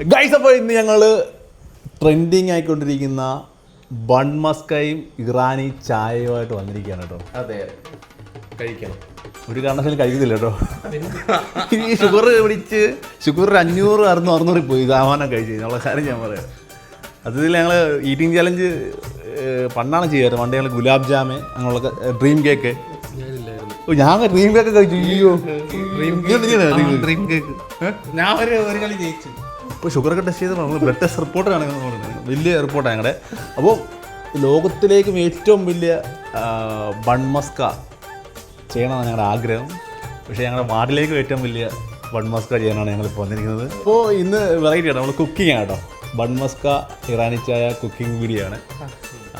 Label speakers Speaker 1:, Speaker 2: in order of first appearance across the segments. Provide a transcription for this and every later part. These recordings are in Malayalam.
Speaker 1: ഗൈസ് അപ്പോൾ ഇന്ന് ഞങ്ങൾ ട്രെൻഡിങ് ആയിക്കൊണ്ടിരിക്കുന്ന ബൺ മസ്കയും ഇറാനി ചായയുമായിട്ട് വന്നിരിക്കുകയാണ് കേട്ടോ.
Speaker 2: അതെ. കഴിക്കണം.
Speaker 1: ഒരു കാരണവശാലും കഴിക്കുന്നില്ല കേട്ടോ. ഈ ഷുഗർ പിടിച്ച് ഷുഗർ ഒരു അഞ്ഞൂറ് അറുന്നൂറ് അറുന്നൂറിൽ പോയി. സാമാനം കഴിച്ച് നമ്മളെ കാര്യം ഞാൻ പറയാം. അതിൽ ഞങ്ങൾ ഈറ്റിംഗ് ചലഞ്ച് പണ്ടാണ് ചെയ്യാറ്. പണ്ട് ഞങ്ങൾ ഗുലാബ് ജാമ് അങ്ങനെയുള്ള ഡ്രീം കേക്ക് ഓ ഞാൻ ഡ്രീം കേക്ക് കഴിച്ചു. അയ്യോ. ഡ്രീം കേക്ക്
Speaker 2: ഞാൻ ഒരു കളി ജയിച്ചു.
Speaker 1: ഇപ്പോൾ ഷുഗറൊക്കെ ടെസ്റ്റ് ചെയ്ത് നമ്മൾ ബ്ലഡ് ടെസ്റ്റ് റിപ്പോർട്ടാണ് വലിയ റിപ്പോർട്ടാണ് ഞങ്ങളുടെ അപ്പോൾ ലോകത്തിലേക്കും ഏറ്റവും വലിയ ബൺമസ്ക ചെയ്യണമെന്നാണ് ഞങ്ങളുടെ ആഗ്രഹം. പക്ഷേ ഞങ്ങളുടെ വാർഡിലേക്കും ഏറ്റവും വലിയ ബൺമസ്ക ചെയ്യാനാണ് ഞങ്ങളിപ്പോൾ വന്നിരിക്കുന്നത്. അപ്പോൾ ഇന്ന് വെറൈറ്റി ആണ്. നമ്മൾ കുക്കിംഗ് ആണ് കേട്ടോ. ബൺമസ്ക ഇറാനി ചായ കുക്കിംഗ് വീഡിയോ ആണ്.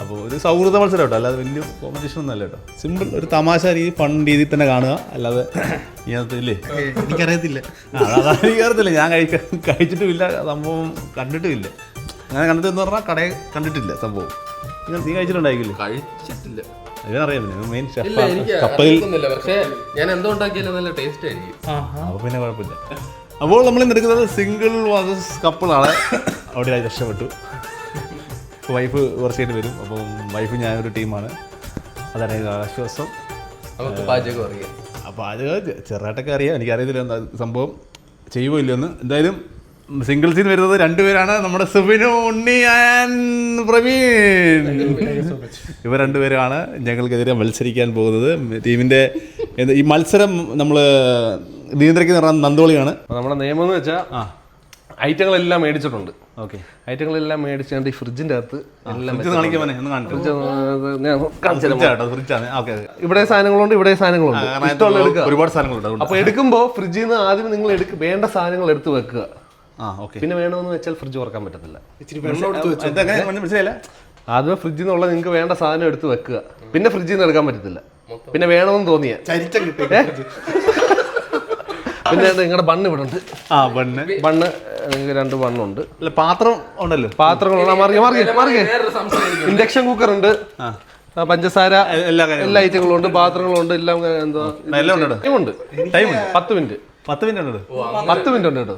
Speaker 1: അപ്പോൾ ഒരു സൗഹൃദ മത്സരം കേട്ടോ. അല്ലാതെ വലിയ കോമ്പറ്റീഷൻ ഒന്നും അല്ല കേട്ടോ. സിമ്പിൾ ഒരു തമാശ രീതി ഫൺ രീതിയിൽ തന്നെ കാണുക. അല്ലാതെ ഇല്ലേ?
Speaker 2: എനിക്കറിയത്തില്ല.
Speaker 1: ആ, എനിക്കറിയത്തില്ല. ഞാൻ കഴിക്ക കഴിച്ചിട്ടുമില്ല. സംഭവം കണ്ടിട്ടുമില്ല. അങ്ങനെ കണ്ടിട്ട് എന്ന് പറഞ്ഞാൽ കടയിൽ കണ്ടിട്ടില്ല സംഭവം. നിങ്ങൾ നീ കഴിച്ചിട്ടുണ്ടായിരിക്കില്ലേ?
Speaker 2: കഴിച്ചിട്ടില്ല.
Speaker 1: അതിനറിയാം മെയിൻ
Speaker 2: പക്ഷേ ഞാൻ എന്തോ ഉണ്ടാക്കിയാലും നല്ല ടേസ്റ്റ് ആയിരിക്കും.
Speaker 1: അപ്പോൾ പിന്നെ കുഴപ്പമില്ല. അപ്പോൾ നമ്മൾ ഇന്ന് എടുക്കുന്നത് സിംഗിൾ വാസസ് കപ്പിളാണ് അവിടെ രക്ഷപ്പെട്ടു. വൈഫ് കുറച്ചായിട്ട് വരും. അപ്പം വൈഫ് ഞാനൊരു ടീമാണ്. അതാണ് ആശ്വാസം.
Speaker 2: നമുക്ക് പാചകം അറിയാം.
Speaker 1: അത് ചെറുതായിട്ടൊക്കെ അറിയാം. എനിക്കറിയത്തില്ല എന്താ സംഭവം. ചെയ്യുമോ ഇല്ലെന്ന് എന്തായാലും സിംഗിൾ സീൻ വരുന്നത് രണ്ടുപേരാണ്. നമ്മുടെ സുബിനു ഉണ്ണി ആൻഡ് പ്രവീൺ. ഇവർ രണ്ടുപേരാണ് ഞങ്ങൾക്കെതിരെ മത്സരിക്കാൻ പോകുന്നത്. ടീമിന്റെ ഈ മത്സരം നമ്മൾ നിയന്ത്രിക്കുന്ന നന്ദോളിയാണ്.
Speaker 3: നമ്മുടെ നിയമം എന്ന് വെച്ചാൽ
Speaker 1: ആ.
Speaker 3: ഐറ്റങ്ങളെല്ലാം മേടിച്ചിട്ടുണ്ട്.
Speaker 1: ഓക്കെ.
Speaker 3: ഐറ്റങ്ങളെല്ലാം മേടിച്ചുകൊണ്ട് ഈ ഫ്രിഡ്ജിന്റെ അകത്ത് എല്ലാം ഇവിടെ സാധനങ്ങളുണ്ട് ഇവിടെ സാധനങ്ങളുണ്ട്. ഇഷ്ടമുള്ള എടുക്കുക.
Speaker 1: ഒരുപാട് സാധനങ്ങളുണ്ട്
Speaker 3: അപ്പൊ എടുക്കുമ്പോൾ ഫ്രിഡ്ജിൽ നിന്ന് ആദ്യം നിങ്ങൾ എടുക്ക വേണ്ട സാധനങ്ങൾ എടുത്ത് വെക്കുക.
Speaker 1: ആ ഓക്കെ.
Speaker 3: പിന്നെ വേണമെന്ന് വെച്ചാൽ ഫ്രിഡ്ജ് തുറക്കാൻ പറ്റത്തില്ല.
Speaker 1: മനസ്സിലായില്ല?
Speaker 3: ആദ്യം ഫ്രിഡ്ജിൽ നിന്നുള്ള നിങ്ങൾക്ക് വേണ്ട സാധനം എടുത്ത് വെക്കുക. പിന്നെ ഫ്രിഡ്ജിൽ നിന്ന് എടുക്കാൻ പറ്റത്തില്ല. പിന്നെ വേണമെന്ന് തോന്നിയ. പിന്നെ നിങ്ങളുടെ ബണ്ണ് ഇവിടെ ഉണ്ട്
Speaker 1: ആ ബണ്ണ്.
Speaker 3: ബണ്ണ് നിങ്ങൾക്ക് രണ്ട് ബണ്ണുണ്ട്.
Speaker 1: അല്ല പാത്രം ഉണ്ടല്ലോ.
Speaker 2: പാത്രങ്ങൾ.
Speaker 3: ഇൻഡക്ഷൻ കുക്കർ ഉണ്ട്. പഞ്ചസാര
Speaker 1: എല്ലാ
Speaker 3: ഐറ്റങ്ങളും ഉണ്ട് പാത്രങ്ങളും ഉണ്ട് എല്ലാം എന്താ
Speaker 1: എല്ലാം ഉണ്ട്?
Speaker 3: പത്ത് മിനിറ്റ്.
Speaker 1: പത്ത് മിനിറ്റ് ഉണ്ട്?
Speaker 3: പത്ത് മിനിറ്റ് ഉണ്ട് കേട്ടോ.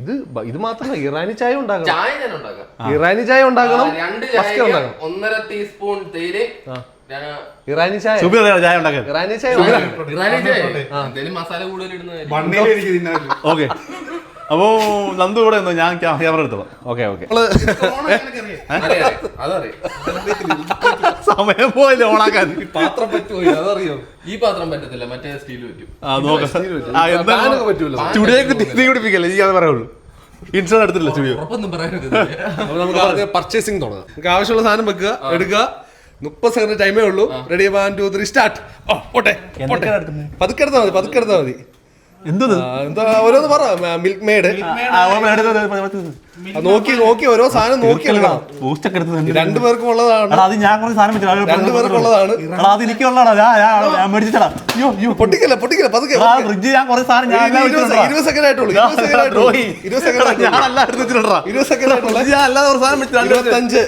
Speaker 3: ഇത് ഇത് മാത്രമല്ല ഇറാനി ചായ ഉണ്ടാക്കണം.
Speaker 2: ഞാൻ
Speaker 3: ഇറാനി ചായ ഉണ്ടാക്കണം
Speaker 2: ഒന്നര ടീസ്പൂൺ തേര് ഞാൻ
Speaker 3: ഇറാനി ചായ.
Speaker 1: സുബി ചായ ഉണ്ടാക്കാൻ
Speaker 3: ഇറാനി ചായ.
Speaker 2: ഇറാനി ചായ. എന്തേലും മസാല കൂടുതൽ
Speaker 1: ഓക്കെ. അപ്പോ നന്ദു ഇവിടെ നിന്നോ ഞാൻ ക്യാ- ക്യാമറ എടുത്തോളാം.
Speaker 3: Okay okay.
Speaker 1: സമയം പോയില്ല ഓണാക്കാൻ?
Speaker 3: പാത്രം പറ്റുമോ? അതറിയോ?
Speaker 2: ഈ പാത്രം പറ്റത്തില്ല മറ്റേ സ്റ്റീൽ പറ്റും.
Speaker 1: ആ നോക്കാം. ആ എന്താ
Speaker 3: ഫാനൊക്കെ പറ്റൂല.
Speaker 1: സ്റ്റുഡിയോക്ക് തീ പിടിപ്പിക്കല്ലേ എനിക്ക് അത് പറയുള്ളൂ. ഇൻഷുറൻസ് എടുത്തില്ല സ്റ്റുഡിയോ
Speaker 3: പർച്ചേസിംഗ് തുടങ്ങാം. നമുക്ക് ആവശ്യമുള്ള സാധനം വെക്കുക എടുക്കുക. മുപ്പത് സെക്കൻഡ് ടൈമേ ഉള്ളൂ. Ready one two three start ഓ പോട്ടെ പോട്ടെ. പതുക്കെ എടുത്താൽ മതി പതുക്കെ എടുത്താൽ മതി. എന്താ ഓരോന്ന് പറ. മിൽക്ക് മെയ്ഡ് നോക്കി നോക്കി ഓരോ സാധനം നോക്കി എടുക്കണം.
Speaker 1: ബൂസ്റ്റ് ഒക്കെ
Speaker 3: രണ്ടു പേർക്കും ഉള്ളതാണ്.
Speaker 1: അത് ഞാൻ കുറച്ച് സാധനം വെച്ചില്ല
Speaker 3: രണ്ടു പേർക്കും ഉള്ളതാണ്.
Speaker 1: അത് അയ്യോ അയ്യോ
Speaker 3: പൊട്ടിക്കല്ല പൊട്ടിക്കല്ല പതുക്കെ
Speaker 1: ഫ്രിഡ്ജ് ഞാൻ കുറച്ച് സാധനം
Speaker 3: ഇരുപത് സെക്കൻഡ് ആയിട്ടുള്ളൂ ഇരുപത് സെക്കൻഡ് ആയിട്ടുള്ളൂ. ഇരുപത് സെക്കൻഡ് ആയിട്ടുള്ളൂ. ഇരുപത് സെക്കൻഡ് ആയിട്ടുള്ള.
Speaker 1: ഞാൻ അല്ലാതെ സാധനം
Speaker 3: ഇരുപത്തഞ്ച്.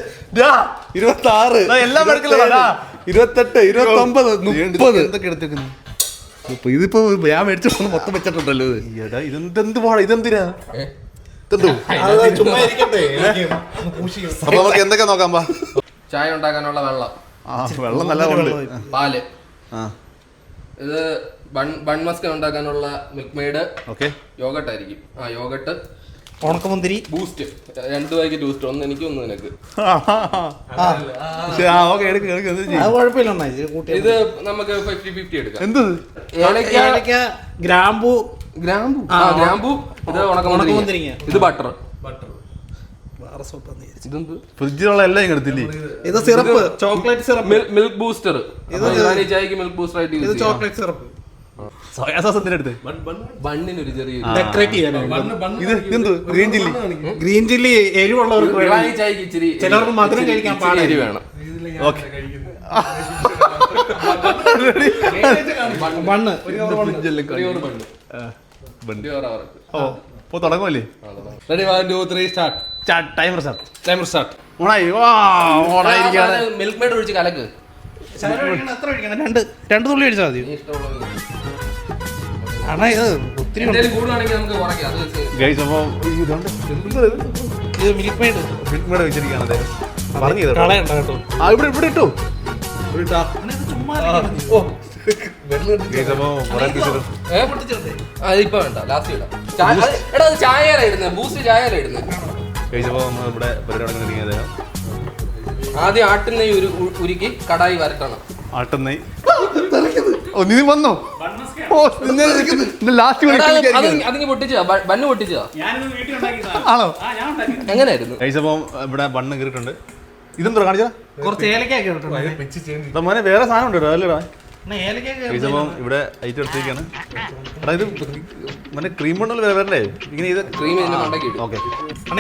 Speaker 3: ഇരുപത്തി ആറ്
Speaker 1: എല്ലാം എടുക്കലടാ.
Speaker 3: ഇരുപത്തെട്ട് ഇരുപത്തി ഒമ്പത് മുപ്പത്.
Speaker 1: എന്തൊക്കെ എടുത്തേക്കുന്നു.
Speaker 3: ഇതിപ്പോ ഞാൻ മേടിച്ചു മൊത്തം വെച്ചിട്ടുണ്ടല്ലോ ഇത്.
Speaker 1: ഇതെന്ത് പാടാ ഇതെന്തിനാ? അപ്പൊ നമുക്ക് എന്തൊക്കെ നോക്കാം പാ?
Speaker 2: ചായ ഉണ്ടാക്കാനുള്ള വെള്ളം.
Speaker 1: ആ വെള്ളം നല്ല ഉണ്ട്.
Speaker 2: പാൽ.
Speaker 1: ആ.
Speaker 2: ഇത് ബൺ ബൺ മസ്ക ഉണ്ടാക്കാനുള്ള മിൽക്ക് മെയ്ഡ്
Speaker 1: ഓക്കെ.
Speaker 2: യോഗട്ട് ആയിരിക്കും ആ യോഗട്ട്.
Speaker 4: ഉണക്കമുന്തിരി.
Speaker 2: ബൂസ്റ്റ് രണ്ട് പാക്കറ്റ് ബൂസ്റ്റ് ഒന്ന് എനിക്ക് ഒന്ന് നിനക്ക്.
Speaker 1: ആ ഓക്കെ എടുക്ക് എടുക്ക് എന്ത് ചെയ്യും.
Speaker 4: അത് കുഴപ്പമില്ല അണ്ണാ, ഇത് കൂട്ടി
Speaker 2: ഇത് നമുക്ക് ഫിഫ്റ്റി ഫിഫ്റ്റി എടുക്കാം.
Speaker 1: എന്തത്
Speaker 2: ഏലക്ക
Speaker 4: ഏലക്ക ഗ്രാമ്പു.
Speaker 2: ഗ്രാമ്പു?
Speaker 4: ആ,
Speaker 2: ആ ഗ്രാമ്പു. ഇത് ഉണക്കമുന്തിരിങ്ങ
Speaker 4: ഉണക്കമുന്തിരിങ്ങ.
Speaker 2: ഇത് ബട്ടർ
Speaker 4: വേറെ സൂപ്പാന്ന് വിചാരിച്ചു.
Speaker 2: ഇതെന്ത്?
Speaker 1: ഫ്രിഡ്ജിലുള്ള എല്ലാം എടുത്തില്ലേ?
Speaker 4: ഇത് syrup chocolate syrup.
Speaker 2: Milk booster Irani ചായക്ക് മിൽക്ക് ബൂസ്റ്റർ ആയിട്ട്
Speaker 4: ഇത്
Speaker 2: ചെയ്യാം.
Speaker 4: Chocolate syrup.
Speaker 1: സോയാ സോസ് എന്തിനാ എടുത്ത്.
Speaker 2: ബണ്ണിനൊരു ചെറിയ
Speaker 4: ഡെക്കറേറ്റ് ചെയ്യാനാണ്
Speaker 1: ഗ്രീൻ ചില്ലി
Speaker 4: ഗ്രീൻ ചില്ലി എരിവുള്ളവർക്ക് ചിലർക്ക് മധുരം കഴിക്കാൻ
Speaker 2: എരി വേണം.
Speaker 1: ഓക്കെ
Speaker 4: മണ്ണ്
Speaker 1: ഓ ഇപ്പൊ തുടങ്ങുമല്ലേ?
Speaker 3: Ready one two three start
Speaker 1: timer start
Speaker 3: timer start
Speaker 1: ഓണായി. ഓണായിരിക്കാണ്.
Speaker 2: മിൽക്ക് മെയ്ഡ് ഒഴിച്ച് കലക്ക്.
Speaker 4: രണ്ട് രണ്ട് തുള്ളി അടിച്ചാൽ മതി. അണ്ണാ ഇത്? ഒത്തിരി
Speaker 2: അത്
Speaker 1: ഗൈസ് അപ്പോൾ ഇതുണ്ട്
Speaker 4: ഇത് മിൽക്ക് മെയ്ഡ്
Speaker 1: മിൽക്ക് മേഡ് വെച്ചിരിക്കുകയാണ് അദ്ദേഹം പറഞ്ഞു
Speaker 4: കളയണ്ട കേട്ടോ.
Speaker 1: ആ ഇവിടെ ഇവിടെ ഇട്ടു. ഗൈസ് അപ്പോൾ കുറേ പീസുകൾ
Speaker 2: ഏ? ആ, ഇതിപ്പോ വേണ്ട ലാസ്റ്റ് ഇടാം. ചായ- അത് അത് ഇടുന്നത് ബൂസ്റ്റ് ചായയില ഇടുന്നത്
Speaker 1: നമ്മൾ ഇവിടെ പരിപാടി അദ്ദേഹം
Speaker 2: ആദ്യം ആട്ടിൽ നെയ് ഒരു ഉരുക്കി കടായി വരട്ടണം.
Speaker 1: ആട്ടുന്നേ ഓ നീ വന്നോ? ഓ ലാസ്റ്റ്
Speaker 2: ബണ്ണ്
Speaker 1: ആണോ?
Speaker 2: എങ്ങനെയായിരുന്നു?
Speaker 1: ഗൈസ് അപ്പോൾ ഇവിടെ ബണ്ണ് കീറിയിട്ടുണ്ട്. ഇതെന്തോ കാണിച്ചാ?
Speaker 4: കുറച്ച് ഏലക്കൊക്കെ ഇട്ടിട്ടുണ്ട്
Speaker 1: മോനെ വേറെ സാധനം ഉണ്ട് അല്ലേടാ അപ്പം ഇവിടെ ഐറ്റം എടാ ഇത് മറ്റേ ക്രീം കൊണ്ടല്ലോ വരണ്ടേ ഇങ്ങനെ ഇത്
Speaker 2: ക്രീം
Speaker 1: ഓക്കെ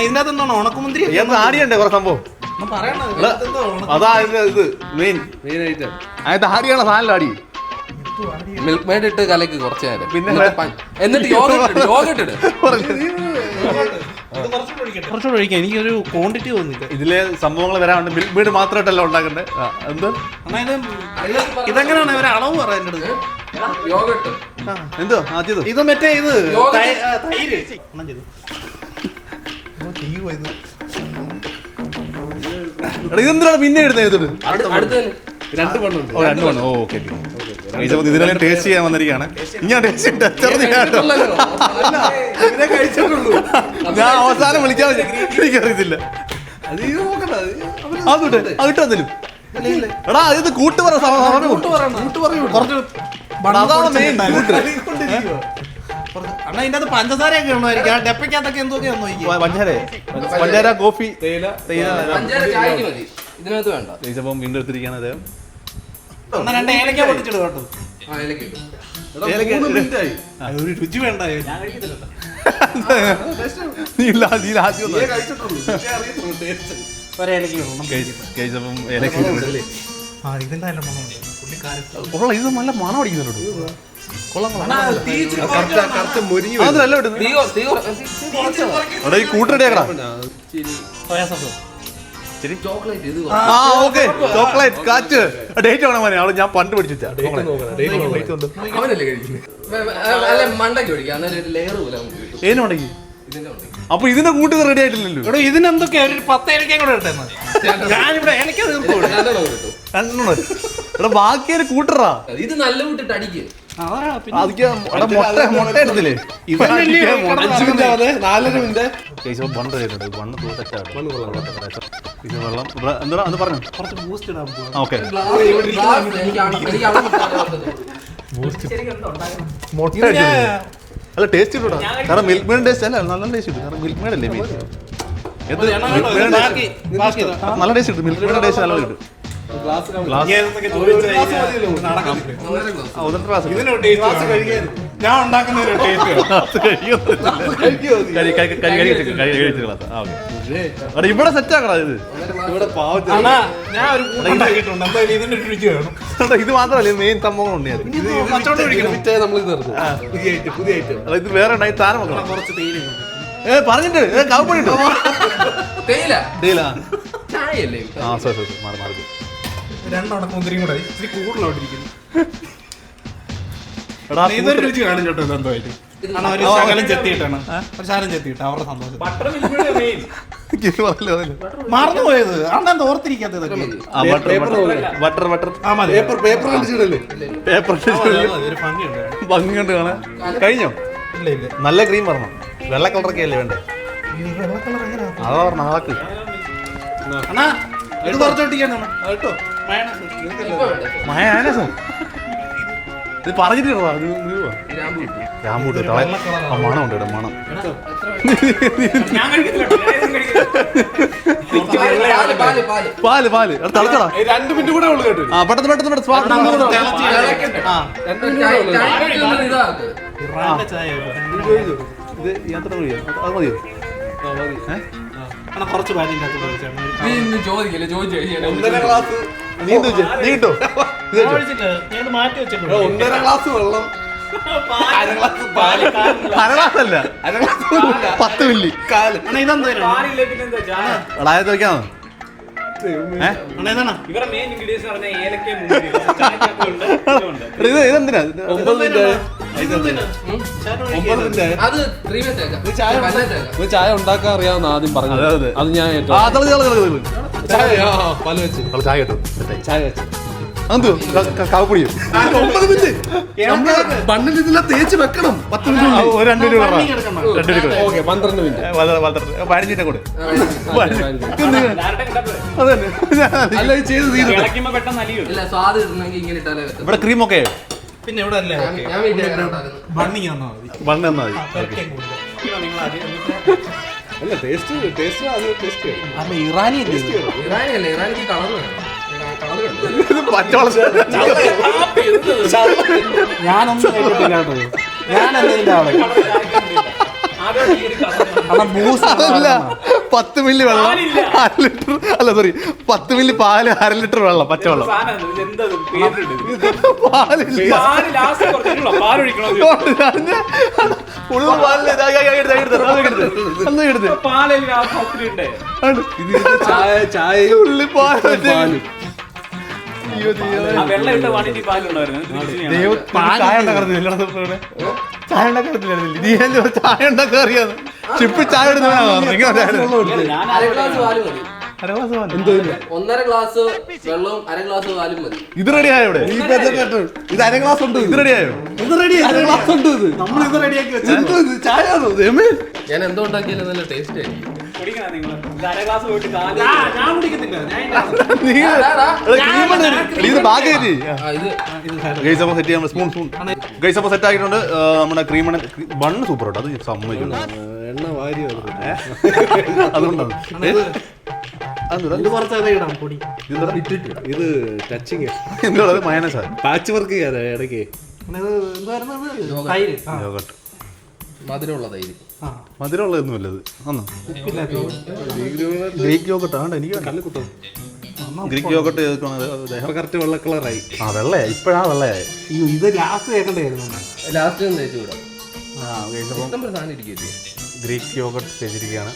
Speaker 4: ഇതിനകത്ത് എന്താണ്? ഉണക്കമുന്തിരി
Speaker 1: ആടിയണ്ടേ കുറെ സംഭവം? അതാ ഇത് ഇത് മെയിൻ
Speaker 3: മെയിൻ ഐറ്റം
Speaker 1: അതിനകത്ത് ആടിയാണ് സാധനം ആടി
Speaker 2: മിൽക്ക് മെയ്ഡ് ഇട്ട് കലക്ക് കുറച്ച് നേരം.
Speaker 1: പിന്നെ
Speaker 2: എന്നിട്ട് യോഗട്ട് യോഗട്ട്
Speaker 4: കുറച്ചുകൂടെ ഒഴിക്കാം. എനിക്കൊരു ക്വാണ്ടിറ്റി തോന്നില്ല
Speaker 1: ഇതിലെ സംഭവങ്ങൾ വരാനുണ്ട് മിൽക്ക് മെയ്ഡ് മാത്രമായിട്ടല്ല ഉണ്ടാക്കണ്ടേ? എന്ത്?
Speaker 4: ഇതെങ്ങനെയാണ്? ഇവരെ അളവ് പറയുന്നത്
Speaker 2: യോഗട്ട്
Speaker 1: എന്തോ ആദ്യത്?
Speaker 4: ഇത് മറ്റേ ഇത്
Speaker 2: തൈര്
Speaker 4: തൈ- ആ,
Speaker 1: ഇതെന്തിനാണ് പിന്നെ ഇതിട്ട്
Speaker 2: അടുത്ത്
Speaker 3: രണ്ട് പണ്ണുണ്ട്
Speaker 1: ഓ രണ്ട് മണി ഓ ഓക്കെ ഇതിനെല്ലാം ടേസ്റ്റ് ചെയ്യാൻ വന്നിരിക്കുകയാണ്. ഞാൻ ടേസ്റ്റ് കേട്ടോ
Speaker 3: ഇതിനെ
Speaker 1: ഞാൻ അവസാനം വിളിക്കാൻ എനിക്കറിയത്തില്ല.
Speaker 3: അത് ഇത് നോക്കണ്ട
Speaker 1: അതുണ്ട് അത് എന്തെങ്കിലും എടാ ഇത് കൂട്ടുപറ കൂട്ടുപറ കൂട്ട്
Speaker 4: കുറച്ച്
Speaker 1: അതാണ് മെയിൻ കൂട്ട്
Speaker 4: അണ്ണാ ഇതിന്റെ അത് പഞ്ചസാരയൊക്കെ ആ ഡെപ്പയ്ക്കകത്തൊക്കെ
Speaker 1: പഞ്ചാര പഞ്ചാര കോഫി.
Speaker 3: തേയില.
Speaker 1: തേയില
Speaker 2: ഇതിനകത്ത് വേണ്ട.
Speaker 1: വീണ്ടും എടുത്തിരിക്കുകയാണ് അദ്ദേഹം.
Speaker 4: അണ്ണാ രണ്ട് ഏലക്ക പൊട്ടിച്ചിട് കേട്ടോ. രുചി വേണ്ട. ഇതിന്റെ നല്ല
Speaker 1: കൊള്ളാം ഇത് നല്ല മണം അടിക്കുന്നുണ്ട് എടാ
Speaker 2: ചോക്ലേറ്റ്
Speaker 1: കാറ്റ്. ഡേറ്റ് വേണം മോനെ. അവൾ ഞാൻ പണ്ട് പഠിച്ചാ
Speaker 2: അവനല്ലേ കഴിക്കുന്നത് വേ- വേ- അല്ല മണ്ടയ്ക്ക് ഒഴിക്കാം. അന്നേരം ഒരു ലെയർ പോലെ നമുക്ക് കിട്ടും.
Speaker 1: ഏനുണ്ടെങ്കിൽ അപ്പൊ ഇതിന്റെ കൂട്ടുകൾ റെഡി ആയിട്ടില്ലല്ലോ.
Speaker 4: ഇവിടെ ഇതിനെന്തൊക്കെയാ? ഒരു പത്ത് ഏലക്കയും കൂടെ ഞാനിവിടെ ഏലക്ക
Speaker 2: കിട്ടും.
Speaker 1: രണ്ടെണ്ണം എടാ ബാക്കിയൊരു കൂട്ടറാ.
Speaker 2: ഇത് നല്ല കൂട്ടിട്ട് അടിക്ക്.
Speaker 1: ഇത് വെള്ളം എന്താ അത് പറഞ്ഞു.
Speaker 4: കുറച്ച് ബൂസ്റ്റ് ഇടാൻ
Speaker 1: ഓക്കെ. അല്ല ടേസ്റ്റ് ഇട്ടോ കാരണം മിൽക്ക് മെയ്ഡ് ടേസ്റ്റ് അല്ല നല്ല ടേസ്റ്റ് കിട്ടും. കാരണം മിൽക്ക് മെയ്ഡ് അല്ലേ മെയിൻ എന്ത് നല്ല ടേസ്റ്റ് കിട്ടും. മിൽക്ക് മെയ്ഡ് ടേസ്റ്റ് നല്ല കിട്ടും.
Speaker 4: ഞാൻ ഉണ്ടാക്കുന്ന ഒരു ടേസ്റ്റ്
Speaker 1: ഇവിടെ സെറ്റ് ആക്കടാ ഇത്. ഇത് മാത്രമല്ല മെയിൻ സംഭവങ്ങളുണ്ട്
Speaker 4: ഇത്.
Speaker 1: വേറെ ഉണ്ടായി താരം ഏ പറഞ്ഞിട്ട് ഏ
Speaker 2: തേയില.
Speaker 1: തേയില.
Speaker 2: ചായയല്ലേ
Speaker 1: ആ സോറി സോറി മാറി മാറി.
Speaker 4: രണ്ടെണ്ണം മുന്തിരിയും കൂടെ. ഇത്തിരി കൂടുതലോട്ടിരിക്കുന്നു ഇതൊരു രുചി കാണും കേട്ടോ ആണ് ഒരു ശകലം ചെത്തിയിട്ടാണ്? ഒരു ശകലം ചെത്തിയിട്ട് അവരുടെ സന്തോഷം.
Speaker 1: ഇത് പറഞ്ഞില്ല, പറഞ്ഞില്ല.
Speaker 4: മറന്നുപോയത്. അണ്ണൻ ഓർത്തിരിക്കാത്തത്
Speaker 1: ആ ബട്ടർ
Speaker 3: പേപ്പർ പേപ്പർ
Speaker 1: പേപ്പർ
Speaker 4: ഒരു ഭംഗിയുണ്ട്
Speaker 1: ഭംഗി കണ്ട് കാണാൻ. കഴിഞ്ഞോ?
Speaker 4: ഇല്ല ഇല്ല.
Speaker 1: നല്ല ക്രീം പറഞ്ഞു വെള്ള കളറൊക്കെ അല്ലേ വേണ്ടേ?
Speaker 4: വെള്ള കളർ എങ്ങനെയാ
Speaker 1: അതാ പറഞ്ഞ നാളക്ക്
Speaker 4: അണ്ണാ ഇത് കുറച്ചോട്ടിക്കാണ്
Speaker 3: കേട്ടോ
Speaker 2: വേണ്ട
Speaker 1: ഇത് പറഞ്ഞിട്ട്. രാമൂട്ട് തള ആ മണം ഉണ്ട് ഇവിടെ മണം. പാൽ പാൽ പാൽ പാൽ.
Speaker 3: രണ്ട് മിനിറ്റ് കൂടെ ഉള്ളു കേട്ടോ
Speaker 1: ആ പെട്ടെന്ന് പെട്ടെന്ന് പെട്ടെന്ന് സ്വാ-
Speaker 4: ആ.
Speaker 1: ഇത്. യാത്ര മതിയോ? അത് അത് മതിയോ ഏ?
Speaker 4: കുറച്ച് പാലിന്റെ അകത്ത്
Speaker 2: ചോദിക്കില്ല? ചോദിച്ചു? കഴിഞ്ഞാൽ
Speaker 1: നീ? നീ കിട്ടോ
Speaker 4: മാറ്റി വെച്ചിട്ടുണ്ട്.
Speaker 3: ഒന്നര ഗ്ലാസ് വെള്ളം. അര ഗ്ലാസ് പാൽ.
Speaker 1: അരളാസല്ല
Speaker 3: അര ഗ്ലാസ്
Speaker 1: പത്ത് മില്ലി.
Speaker 4: കാൽ.
Speaker 1: എടാ എടാ, ഇത് ഇതെന്തിനാ?
Speaker 3: മിനിറ്റ്
Speaker 4: മിനിറ്റ്
Speaker 2: അത്
Speaker 3: ചായ ഉണ്ടാക്കാൻ അറിയാവുന്ന ആദ്യം പറഞ്ഞു
Speaker 1: അതെ,
Speaker 3: ഞാൻ ചായ
Speaker 1: കേട്ടോ.
Speaker 3: ചായ വെച്ച്.
Speaker 1: അതെന്തോ? കാവപ്പൊടിയോ
Speaker 3: ഒമ്പത് മിനിറ്റ്? നമ്മൾ ബണ്ണിൽ തേച്ച് വെക്കണം. പത്ത് മിനിറ്റ്
Speaker 1: രണ്ട് രൂപ
Speaker 3: ഓക്കെ പന്ത്രണ്ട് മിനിറ്റ്.
Speaker 1: പതിനഞ്ചിന്റെ കൂടെ അതന്നെ.
Speaker 3: അല്ല ചെയ്ത് തീരും
Speaker 1: ഇവിടെ ക്രീം ഒക്കെ
Speaker 4: പിന്നെ ഇവിടെ അല്ലേ? ബണ്ണിങ് തന്നാ മതി.
Speaker 1: വണ്ണം എന്നാ മതി.
Speaker 5: നിങ്ങൾ ആദ്യം
Speaker 3: അല്ല ടേസ്റ്റ് ടേസ്റ്റ് അത് ടേസ്റ്റ്
Speaker 4: അല്ല ഇറാനി?
Speaker 2: ഇറാനി അല്ലേ? ഇറാനിക്ക് കളർ
Speaker 4: ഞാനൊന്നും കേട്ടിട്ടില്ല കേട്ടോ ഞാൻ എന്തെങ്കിലും ആളെ?
Speaker 1: പത്ത് മില്ലി വെള്ളം അര ലിറ്റർ അല്ല സോറി പത്ത് മില്ലി പാൽ അര ലിറ്റർ വെള്ളം പച്ചവെള്ളം പാലില്ല
Speaker 5: പാൽ ലാസ്റ്റ് കുറച്ചിട്ടുള്ള പാൽ ഒഴിക്കണോ
Speaker 1: ഉള്ളു പാലില്ല ഇതാ,
Speaker 3: ചായ
Speaker 1: ഉള്ളി
Speaker 5: പാൽ വെള്ളം ഇട്ട പാലുണ്ടായിരുന്നു
Speaker 1: ചായ ഉണ്ടാക്കാറില്ല ചായ ഉണ്ടാക്കാറില്ല നീ എന്താ ചായ ഉണ്ടാക്കാൻ അറിയാന്ന് ചിപ്പ് ചായ ഇടുന്നവനാണോ
Speaker 5: ഞാൻ
Speaker 2: അര ഗ്ലാസ് പാൽ
Speaker 1: അര ഗ്ലാസ് പാൽ.
Speaker 2: ഒന്നര ഗ്ലാസ് വെള്ളവും അര ഗ്ലാസ് പാലും മതി
Speaker 1: ഇത് റെഡി ആയോ.
Speaker 3: ഇത് അര ഗ്ലാസ് ഉണ്ട്
Speaker 1: ഇത് റെഡി ആയോ
Speaker 4: ഇത് റെഡി
Speaker 3: അര ഗ്ലാസ് ഉണ്ട് ഇത്
Speaker 4: നമ്മൾ ഇത് റെഡിയാക്കി വെച്ചു
Speaker 3: ചായ
Speaker 2: ഞാൻ എന്തോ ഉണ്ടാക്കിയാലും നല്ല ടേസ്റ്റ് ആയിരിക്കും
Speaker 1: സെറ്റ് ചെയ്യാൻ സ്പൂൺ സ്പൂൺ ഗൈസ് അപ്പോൾ സെറ്റ് ആക്കിയിട്ടുണ്ട് നമ്മുടെ ക്രീമണ ബണ്ണ് സൂപ്പർ കേട്ടോ അത് സമ്മതിക്കുന്നു
Speaker 3: എണ്ണ വാരി
Speaker 1: അതുകൊണ്ടാണ്?
Speaker 4: ഇത്
Speaker 3: ടച്ചിങ്
Speaker 1: എന്താ? മയനസാ
Speaker 3: പാച്ച് വർക്ക് ചെയ്യാതെ ഇടയ്ക്ക്.
Speaker 4: പിന്നെ ഇത് എന്തുവായിരുന്നു ഇത്? തൈര് ആ,
Speaker 1: യോഗട്ട്
Speaker 2: മധുരമുള്ള തൈര്
Speaker 4: ആ.
Speaker 1: മധുരമുള്ളതൊന്നും അല്ലത് ഗ്രീക്ക് യോഗട്ട് ആണ്ട് എനിക്ക് വേണ്ട.
Speaker 3: കല്ല് കുത്തം
Speaker 1: ഗ്രീക്ക് യോഗട്ട്
Speaker 3: കറക്റ്റ് വെള്ള കളറായി
Speaker 1: ആ വെള്ളയായി ഇപ്പോഴാ വെള്ളയായി
Speaker 4: ഇത് ലാസ്റ്റ് കേൾക്കണ്ടായിരുന്നു
Speaker 2: ലാസ്റ്റ് തേച്ച് വിടാം
Speaker 1: ഗ്രീക്ക് യോഗട്ട് തേച്ചിരിക്കുകയാണ്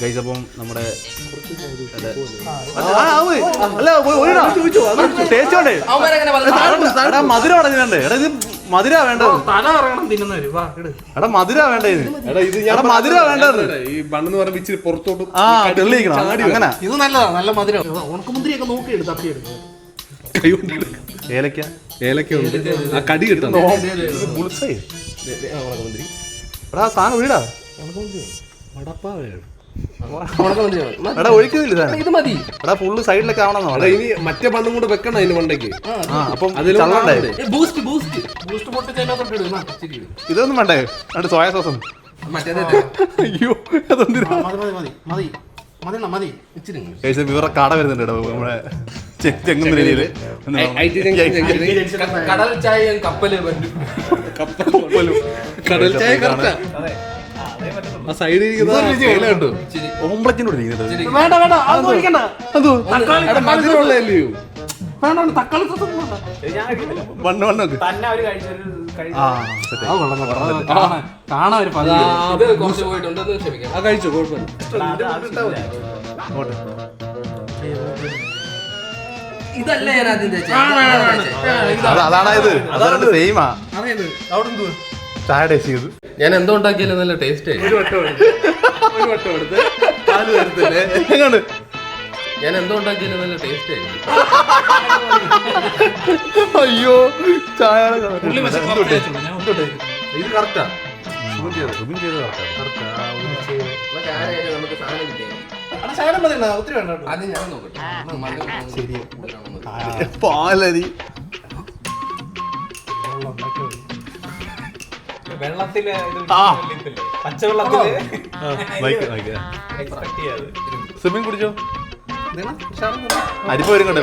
Speaker 1: ഗൈസ് അപ്പം നമ്മുടെ മധുരം അടഞ്ഞാണ്ടേ എടാ ഇത് മധുര വേണ്ടത്.
Speaker 4: തല ഇറങ്ങണം തിന്നുന്നവര്. വാ ഇട്.
Speaker 1: എടാ മധുര വേണ്ടത് ഇത്.
Speaker 3: എടാ ഇത്
Speaker 1: എടാ, മധുര വേണ്ടത്.
Speaker 3: ഈ ബണ്ണെന്ന് പറയുമ്പോ ഇച്ചിരി പുറത്തോട്ട്
Speaker 1: ആ തെളിയിക്കണം. അങ്ങനെ.
Speaker 4: ഇത് നല്ലതാ നല്ല മധുരം. ഉണക്കമുന്തിരിയൊക്കെ നോക്കി എടുത്ത് തപ്പി എടുക്കും
Speaker 3: കൈ കൊണ്ട് എടുക്കാം.
Speaker 1: ഏലക്ക.
Speaker 3: ഏലക്ക ഉണ്ട്. ആ കടി കിട്ടണം.
Speaker 1: ബുൾസൈ. എടാ സാധനം വീടാ എടാ ഒഴിക്കുന്നില്ല
Speaker 2: ഇത് മതി.
Speaker 1: എടാ ഫുള്ള് സൈഡിലൊക്കെ
Speaker 3: എടാ ഇനി മറ്റേ പന്തും കൂടെ വെക്കണം അതിന് മണ്ടയ്ക്ക്.
Speaker 1: അപ്പം
Speaker 2: ബൂസ്റ്റ് ബൂസ്റ്റ്
Speaker 4: ബൂസ്റ്റ് ഇടുന്ന
Speaker 1: ഇതൊന്നും വേണ്ടേ? രണ്ട് സോയാ സോസ് അയ്യോ അതൊന്നിരും
Speaker 4: മതി മതി മതി മതി. മതി മതി.
Speaker 2: ഇച്ചിരി
Speaker 1: കഴിച്ച ഇവരുടെ കട വരുന്നുണ്ട് നമ്മുടെ ചെങ്ങുന്ന
Speaker 3: ടി
Speaker 2: കടൽ ചായയും കപ്പൽ. കപ്പലും.
Speaker 3: കടൽ ചായ കറക്റ്റാ. ആ സൈഡിൽ ഇരിക്കുന്ന കേട്ടോ
Speaker 2: ഇച്ചിരി
Speaker 1: ഓംപ്ലറ്റിനോട് ചെയ്യുന്നത്
Speaker 2: ഇച്ചിരി
Speaker 4: വേണ്ട വേണ്ട അത് ഒഴിക്കണ്ട.
Speaker 1: അതോ
Speaker 3: എടാ മധുരമുള്ളതല്ലയോ
Speaker 4: വേണ്ട വേണ്ട തക്കാളി വേണ്ട.
Speaker 5: കഴിക്കത്തില്ല.
Speaker 1: വണ്ണ് വണ്ണൊക്കെ
Speaker 5: തന്നെ അവർ കഴിച്ചൊരു കഴിച്ചു.
Speaker 1: ആ സെറ്റ്
Speaker 4: അത് കൊള്ളാം കേട്ടോ. അത് കാണാൻ കാണാൻ ഒരു പതി
Speaker 2: ഇത് കുറച്ച് പോയിട്ടുണ്ടെന്ന് ക്ഷമിക്കാം
Speaker 3: ആ കഴിച്ചോ കുഴപ്പമില്ല.
Speaker 2: ഇതല്ല ഞാൻ ആദ്യം തേച്ചത്.
Speaker 1: അതാണ് ഇത്? അതാണ് സെയിമാ
Speaker 4: അവിടെ എന്തുവാ?
Speaker 1: ചായ ടേസ്റ്റ് ചെയ്ത്
Speaker 2: ഞാൻ എന്തോ ഉണ്ടാക്കിയാലും നല്ല ടേസ്റ്റ് ആയി
Speaker 3: ഒരു വട്ടം എടുത്ത്. ഒരു വട്ടം എടുത്ത്. പാൽ തരത്തില്ലേ
Speaker 1: എങ്ങാണ്ട്?
Speaker 2: ഞാൻ എന്തോ ഉണ്ടാക്കിയാലും നല്ല ടേസ്റ്റ് ആയി
Speaker 1: അയ്യോ ചായ.
Speaker 3: ഇത് കറക്റ്റാ
Speaker 4: ശരി.
Speaker 1: പാലരി. വെള്ളത്തിൽ? പച്ചവെള്ളത്തിൽ സ്വിമ്മിങ് കുടിച്ചോ? അരിപ്പ വരും
Speaker 5: കണ്ടോ.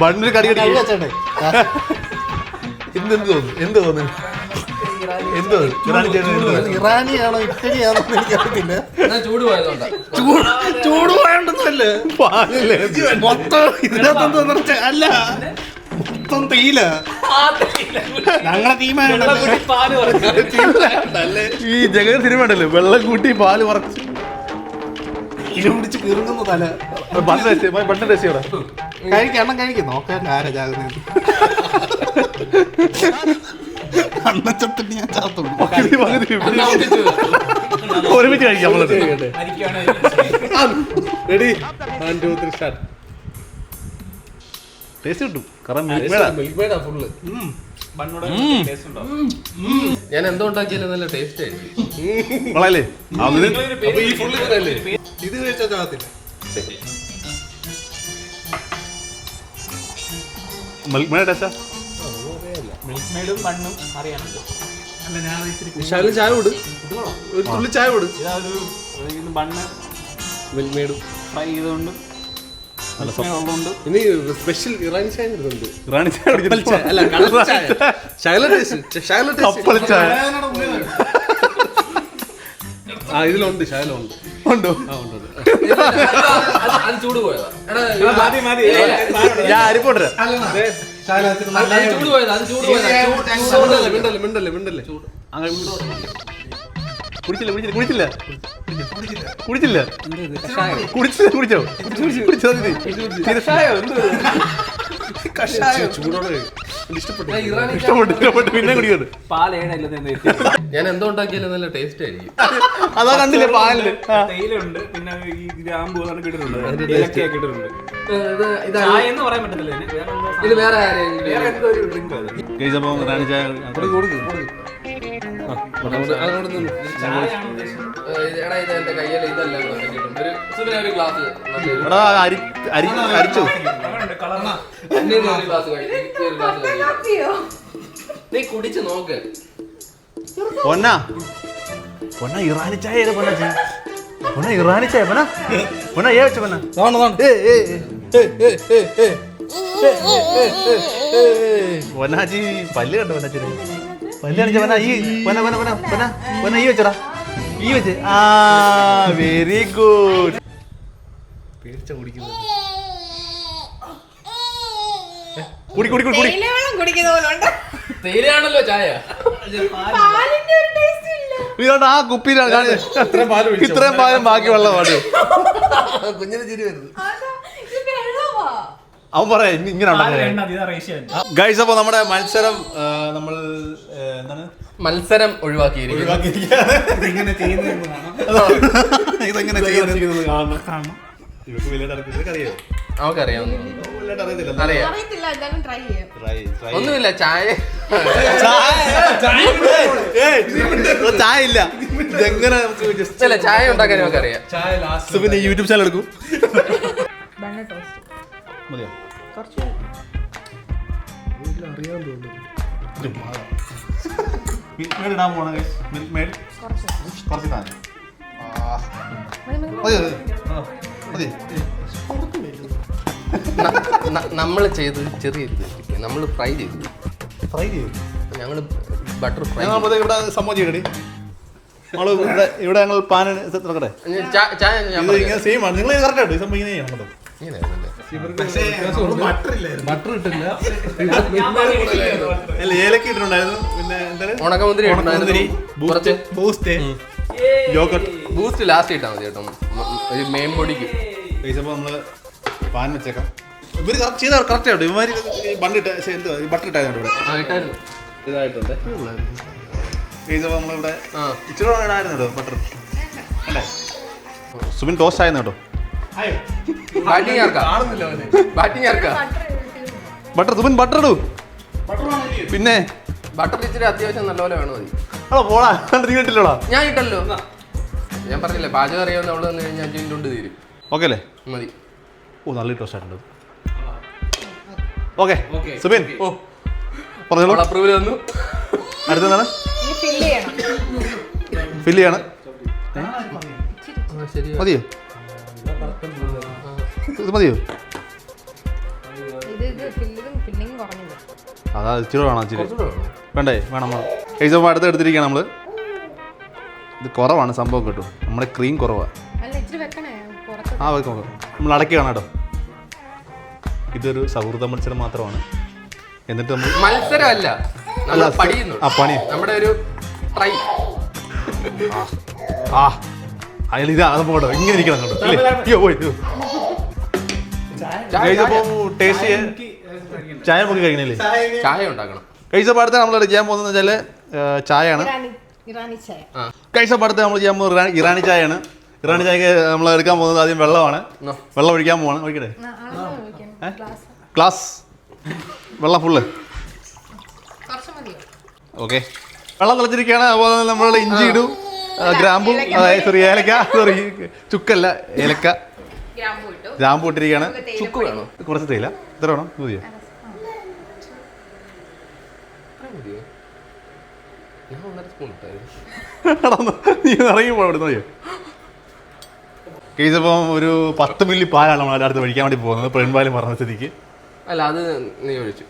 Speaker 1: ബണ്ണിൽ കടി കടി എന്ത് തോന്നുന്നു? എന്ത് തോന്നുന്നു? എന്ത്? ഇറാനി
Speaker 4: ഇറാനിയാണോ ഇറ്റലിയാണോ എന്ന് എനിക്കറിയത്തില്ല.
Speaker 2: എന്നാ ചൂട് പോയതുകൊണ്ടാ.
Speaker 4: ചൂട് മൊത്തം അല്ല മൊത്തം തേയില. ഞങ്ങളെ തീരുമാനം
Speaker 1: ഈ ജഗൻ സിനിമ ഉണ്ടല്ലോ വെള്ളം കൂട്ടി പാൽ വറച്ച്.
Speaker 4: ഇത് പിടിച്ച് കിറുങ്ങുന്ന തല.
Speaker 1: ബണ്ണ് ടേസ്റ്റ്
Speaker 4: കഴിക്കണം കഴിക്കും നോക്കാൻ ആരാ ചാകുന്നത് അന്നച്ചത്തിന് ഞാൻ ചാത്തുള്ളൂ
Speaker 1: പകുതി പകുതി ഒരുമിച്ച് കഴിക്കാം നമ്മളത്.
Speaker 3: Ready one two three start
Speaker 1: taste കിട്ടും. കാരണം മിൽക്ക് മേഡാ
Speaker 3: മിൽക്ക് മേഡാ ഫുള്ള്
Speaker 2: ഞാൻ എന്തോ ഉണ്ടാക്കിയാലും നല്ല ടേസ്റ്റ് ആയിരിക്കും.
Speaker 3: ഈ ഫുള്ള്
Speaker 4: ഇത് കഴിച്ചാൽ ചാകത്തില്ല.
Speaker 1: മിൽക്ക് മേഡ
Speaker 5: മിൽക്ക് മെയ്ഡും ബണ്ണും അറിയാനുണ്ട്
Speaker 3: ശകലം ചായ വിട് ഒരു തുള്ളി ചായ കൊടു.
Speaker 5: ഇതാ ഒരു ഇത് ബണ്ണ്
Speaker 3: മിൽക്ക് മേഡും
Speaker 5: ഫ്രൈ ചെയ്തുകൊണ്ട് നല്ല മെയ്ഡ് ഉള്ളതുകൊണ്ട്
Speaker 3: ഇനി സ്പെഷ്യൽ ഇറാനി ചായ എടുത്തുണ്ട്
Speaker 1: റാണി ചായ
Speaker 3: അല്ല കളർ ചായ. ശകല ടേസ്റ്റ് ശകല
Speaker 1: കപ്പൽ
Speaker 3: ടേസ്റ്റ്
Speaker 1: ചായ
Speaker 3: ആ ഇതിലുണ്ട് ശകലമുണ്ട്.
Speaker 1: ഉണ്ടോ?
Speaker 3: ആ ഉണ്ട് ഉണ്ട്.
Speaker 2: അത് ചൂട് പോയതാ. എടാ
Speaker 5: മതി മതി.
Speaker 1: ഞാൻ അരിപ്പോട്ടരാ
Speaker 2: അത് ചൂട് പോയത് അത് ചൂട് പോയത്. ചൂട് ചൂട്
Speaker 3: മിണ്ടല്ലേ മിണ്ടല്ലേ മിണ്ടല്ലേ? മിണ്ടല്ലേ
Speaker 1: അങ്ങനെ കുടിച്ചില്ല കുടിച്ചില്ല കുടിച്ചില്ല. കുടിച്ചില്ല. കുടിച്ചില്ല. കുടിച്ചോ? കുടിച്ചോ
Speaker 3: ചൂടോടെ ഇഷ്ടപ്പെട്ടു
Speaker 2: എടാ, ഇറാനി ചായ
Speaker 1: ഇഷ്ടപ്പെട്ടു ഇഷ്ടപ്പെട്ടു പിന്നെ
Speaker 5: കുടിക്കുന്നത്
Speaker 2: ഞാൻ എന്തോ ഉണ്ടാക്കിയാലും നല്ല ടേസ്റ്റ് ആയിരിക്കും
Speaker 1: അതാ കണ്ടില്ലേ പാലിൽ.
Speaker 5: തേയിലുണ്ട് പിന്നെ ഈ ഗ്രാമ്പൂ അതൊക്കെ ഇട്ടിട്ടുണ്ട് ഇട്ടിട്ടുണ്ട്
Speaker 2: ഇത്.
Speaker 5: വേറെ
Speaker 1: റാണി ചായ
Speaker 2: എടാ
Speaker 1: അരിച്ചു
Speaker 2: നീ കുടിച്ച് നോക്ക്.
Speaker 1: പൊന്ന. പൊന്ന ഇറാനി ചായ ഏത് പൊന്ന ചായ? പൊന്ന ഇറാനി ചായ പൊന്ന? പൊന്ന ഏ വെച്ച പൊന്ന? പൊന്നാച്ചി പല്ല് കണ്ടു പൊന്നാച്ചി പല്ല് കണിച്ച പൊന്ന ഈ പൊന്ന പൊന്ന പൊന്ന പൊന്ന പൊന്ന ഈ വെച്ചടാ. ഈ വെച്ച്. ആ വെരി ഗുഡ്
Speaker 3: പേടിച്ച കുടിക്കുന്നത്.
Speaker 1: കുടി കുടി കുടി
Speaker 6: തേയിലവെള്ളം കുടിക്കുന്ന പോലെ ഉണ്ട്
Speaker 2: തേയിലയാണല്ലോ ചായ.
Speaker 6: പാലിന്റെ ഒരു ടേസ്റ്റ് ഇല്ല.
Speaker 1: ഇതുകൊണ്ട് ആ കുപ്പിയിലാണ്
Speaker 3: ഇത്രയും
Speaker 1: പാൽ ബാക്കി വെള്ളമാണ്
Speaker 3: കുഞ്ഞിന് ചിരി വരുന്നു.
Speaker 6: അതാ, ഇത് വെള്ളമാ.
Speaker 1: അവൻ പറയാ ഇനി ഇങ്ങനെ ഉണ്ടാക്കാൻ. ഗൈസ് അപ്പൊ നമ്മുടെ മത്സരം ആ, നമ്മൾ ആ, എന്താണ്?
Speaker 2: മത്സരം ഒഴിവാക്കിയിരിക്കുന്നു.
Speaker 4: ഇതെങ്ങനെ ചെയ്യുന്നത്
Speaker 1: കാണണം ഇവർക്ക് വലിയ അറിയത്തില്ല അറിയോ അറിയത്തില്ല
Speaker 2: അറിയാം.
Speaker 6: അറിയത്തില്ല എന്തായാലും ട്രൈ ചെയ്യാം.
Speaker 2: ഒന്നുമില്ല ചായ.
Speaker 1: ചായ ഇല്ല. എങ്ങനെ നമുക്ക് ജസ്റ്റ്
Speaker 2: അല്ല ചായ ഉണ്ടാക്കാൻ നമുക്കറിയാം.
Speaker 3: ചായ ലാസ്റ്റ്
Speaker 1: So, യൂട്യൂബ് ചാനൽ എടുക്കും. മതിയോ?
Speaker 6: കുറച്ച്
Speaker 3: അറിയാൻ തോന്നുന്നു.
Speaker 1: മിൽക്ക് മേഡ് ഇടാൻ പോണ മിൽക്ക് മേഡ്?
Speaker 6: കുറച്ച്
Speaker 1: കുറച്ച്
Speaker 6: മതി
Speaker 2: നമ്മൾ ചെയ്ത് ചെറിയ നമ്മൾ ഫ്രൈ ചെയ്തു.
Speaker 1: ഫ്രൈ ചെയ്തു.
Speaker 2: ഞങ്ങൾ ബട്ടർ ഫ്രൈ
Speaker 1: ഇവിടെ സംഭവം ചെയ്യണേ നമ്മൾ ഇവിടെ ഇവിടെ ഞങ്ങൾ പാൻ ഇത് ഇങ്ങനെ സെയിം ആണ്. നിങ്ങൾ കറക്റ്റ് ആയിട്ട് ഈ സംഭവം ഇങ്ങനെ ചെയ്യണം
Speaker 4: പക്ഷേ ബട്ടർ ഇല്ലായിരുന്നു.
Speaker 3: ബട്ടർ ഇട്ടില്ല
Speaker 1: അല്ല ഏലക്ക ഇട്ടിട്ടുണ്ടായിരുന്നു. പിന്നെ എന്താണ്?
Speaker 2: ഉണക്കമുന്തിരി
Speaker 1: ഉണക്കമുന്തിരി.
Speaker 2: കുറച്ച്
Speaker 4: ബൂസ്റ്റ്
Speaker 1: യോഗട്ട്
Speaker 2: ബൂസ്റ്റ് ലാസ്റ്റ് ഇട്ടാൽ മതി കേട്ടോ. ഒരു മെയിൻ ബോഡിക്ക്
Speaker 1: കഴിച്ചപ്പോൾ നമ്മൾ പാൻ വെച്ചേക്കാം. ഇവർ കറക്റ്റ് ചെയ്താൽ കറക്റ്റ് ആയിട്ട് ഇവന്മാർ ബണ്ണിട്ട് ബട്ടർ ഇട്ടായിരുന്നു ഇവിടെ?
Speaker 3: ഇതായിട്ടുണ്ട്.
Speaker 1: കഴിച്ചപ്പോൾ നമ്മളിവിടെ
Speaker 2: ആ.
Speaker 1: ഇച്ചിരി ഇടായിരുന്നു കേട്ടോ ബട്ടർ അല്ലേ? സുബിൻ ടോസ്റ്റ് ആയിരുന്നു കേട്ടോ.
Speaker 2: ബാറ്റിംഗ് ആർക്കാ? ബാറ്റിംഗ് ആർക്കാ?
Speaker 1: ബട്ടർ സുബിൻ ബട്ടർ ഇടൂ. പിന്നെ
Speaker 2: ബട്ടർ ഇച്ചിരി അത്യാവശ്യം നല്ലപോലെ വേണം മതി
Speaker 1: പോടാ. കണ്ട് നീ കേട്ടില്ലോടാ
Speaker 2: ഞാൻ ഇട്ടല്ലോ. ഞാൻ പറഞ്ഞില്ലേ പാചകം അറിയാവുന്ന അവൾ വന്നു കഴിഞ്ഞാൽ അഞ്ചു മിനിറ്റ് തീരും.
Speaker 1: ഓക്കെ അല്ലേ?
Speaker 2: മതി.
Speaker 1: ഓ നല്ല ടോസ്റ്റ് ആയിട്ടുണ്ട് ഓക്കെ സുബിൻ. ഓ പറഞ്ഞോളൂ.
Speaker 2: അപ്രൂവൽ തന്നു.
Speaker 6: അടുത്തതാണ്? ഫില്ല് ചെയ്യണം.
Speaker 1: ഫില്ല് ചെയ്യാണ്.
Speaker 2: ആ, ശരി
Speaker 1: മതിയോ? ഇത് മതിയോ? അതാ ഇച്ചിരി വേണം ഇച്ചിരി. വേണ്ടേ? വേണം വേണം. കഴിച്ചപ്പോൾ അടുത്ത് എടുത്തിരിക്കുകയാണ് നമ്മൾ ഇത് കുറവാണ് സംഭവം കേട്ടോ. നമ്മുടെ ക്രീം കുറവാണ് ആ വെക്കാം വെക്കാം. നമ്മൾ അടയ്ക്കുകയാണ് കേട്ടോ. ഇതൊരു സൗഹൃദ മത്സരം മാത്രമാണ്. എന്നിട്ട് നമ്മൾ
Speaker 2: മത്സരമല്ല
Speaker 1: ആ, പണി.
Speaker 2: നമ്മുടെ ഒരു ട്രൈ
Speaker 1: ആ അയാൾ ഇത് പോകട്ടോ ഇങ്ങനെ ഇരിക്കണം കേട്ടോ. അയ്യോ പോയി ടേസ്റ്റ് ചെയ്യാൻ ചായ നമുക്ക് കഴിക്കണില്ലേ?
Speaker 2: ചായ ഉണ്ടാക്കണം.
Speaker 1: കഴിച്ച പാടത്തെ നമ്മൾ ചെയ്യാൻ പോകുന്നത് വെച്ചാൽ ചായയാണ്.
Speaker 6: ഇറാനി ഇറാനി ചായ.
Speaker 1: കഴിച്ച പാടത്തെ നമ്മൾ ചെയ്യാൻ പോകുന്നത് ഇറാനി- ചായയാണ്. ഇറാനി ചായക്ക് നമ്മൾ എടുക്കാൻ പോകുന്നത് ആദ്യം വെള്ളമാണ്. വെള്ളം ഒഴിക്കാൻ പോവാണ്. ഒഴിക്കട്ടെ.
Speaker 6: ഗ്ലാസ്.
Speaker 1: ഗ്ലാസ്. വെള്ളം ഫുള്ള് ഓക്കെ. വെള്ളം തിളച്ചിരിക്കുകയാണ്. അതുപോലെ തന്നെ നമ്മൾ ഇഞ്ചി ഇടും. ഗ്രാമ്പു. അതായത് സോറി ഏലക്ക. സോറി ചുക്കല്ല. ഏലക്ക.
Speaker 6: ഗ്രാമ്പൂ ഇട്ടു.
Speaker 1: ഗ്രാമ്പു ഇട്ടിരിക്കുകയാണ്.
Speaker 2: ചുക്ക് വേണോ?
Speaker 1: കുറച്ച് തേയില. ഇത്ര വേണം? മതിയോ
Speaker 2: ഞാൻ ഒന്നര സ്പൂൺ ഇട്ടായിരുന്നു
Speaker 1: എടാ, ഒന്ന് നീ ഇറങ്ങി നോക്കിയോ. കേസപ്പം ഒരു പത്ത് മില്ലി പാലാണ് നമ്മൾ അടുത്ത് വഴിക്കാൻ വേണ്ടി പോകുന്നത്. പെൺപാലും പറഞ്ഞ സ്ഥിതിക്ക്.
Speaker 2: അല്ല അത് നീ ഒഴിച്ചു.